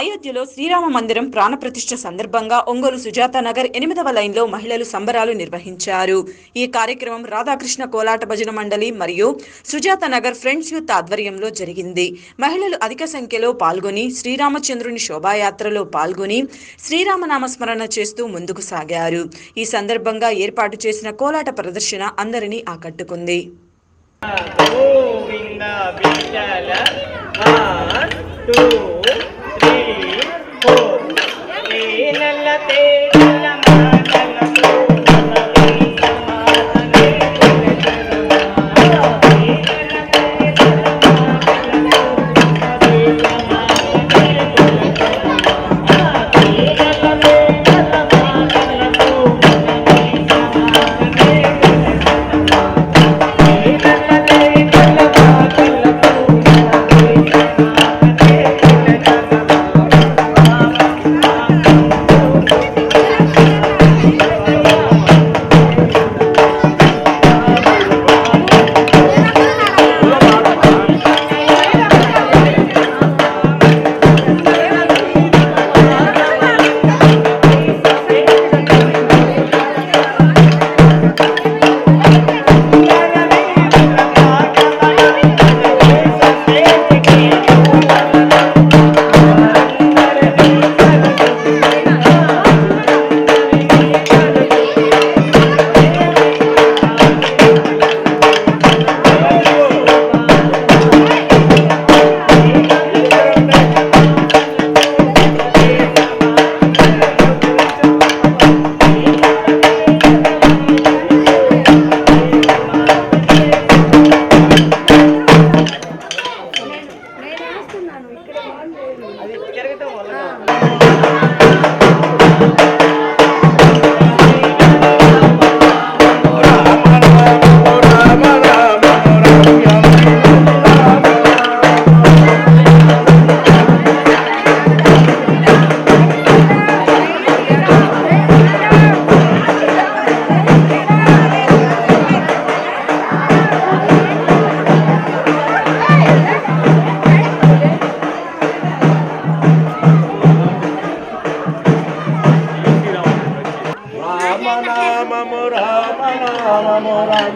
అయోధ్యలో శ్రీరామ మందిరం ప్రాణప్రతిష్ఠ సందర్భంగా ఒంగోలు సుజాతానగర్ ఎనిమిదవ లైన్లో మహిళలు సంబరాలు నిర్వహించారు. ఈ కార్యక్రమం రాధాకృష్ణ కోలాట భజన మండలి మరియు సుజాత నగర్ ఫ్రెండ్స్ యూత్ ఆధ్వర్యంలో జరిగింది. మహిళలు అధిక సంఖ్యలో పాల్గొని శ్రీరామచంద్రుని శోభాయాత్రలో పాల్గొని శ్రీరామనామ స్మరణ చేస్తూ ముందుకు సాగారు. ఈ సందర్భంగా ఏర్పాటు చేసిన కోలాట ప్రదర్శన అందరినీ ఆకట్టుకుంది. Beleza.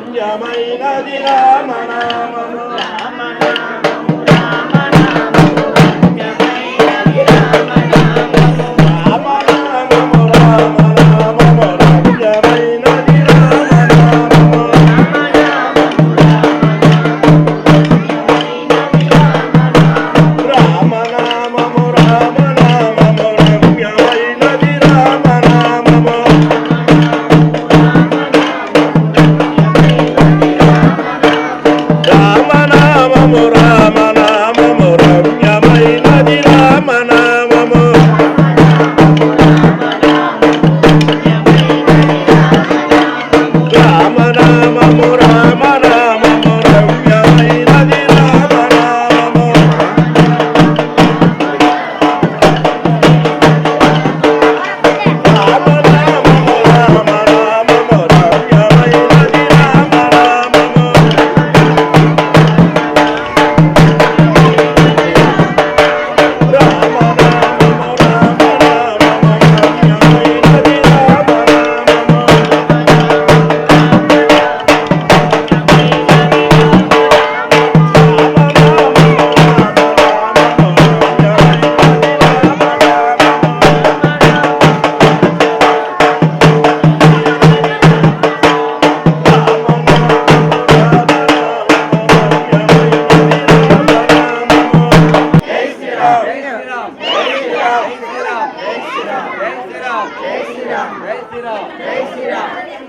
కుంజమైన రామ నామ రామ నామ Mama. Fuera. Fuera.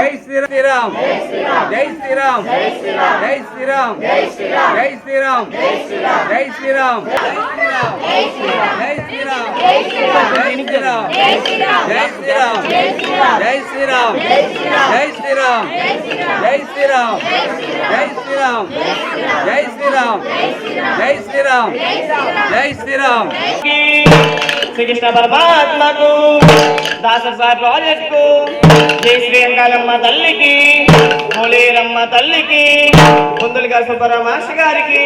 జై శ్రీరామ్ జై శ్రీరామ్ జై శ్రీరామ్ శ్రీరామ్ జై శ్రీరామ్ జై శ్రీరామ్ జై శ్రీరామ్ జై శ్రీరామ్ జై శ్రీరామ్ జై శ్రీరామ్ జై శ్రీరామ్ జై శ్రీరామ్ జై శ్రీరామ్ జై శ్రీరామ్ జై శ్రీరామ్ శ్రీకృష్ణ పరమాత్మకు దాస సార్ ప్రాజెక్టు జై శ్రీరంగాలమ్మ తల్లికి మూలేరమ్మ తల్లికి ముందులుగా సుబ్బరావు మాస్టర్ గారికి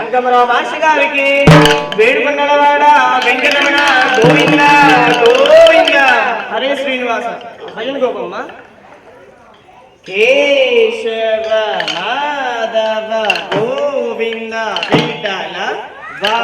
అంకమరావు మాస్టర్ గారికి వేడుకొండలవాడ వెంకటరమణ గోవింద గోవింద. హరే శ్రీనివాస. భజన గోపమ్మ. కేశవ మాధవ గోవింద విఠల వా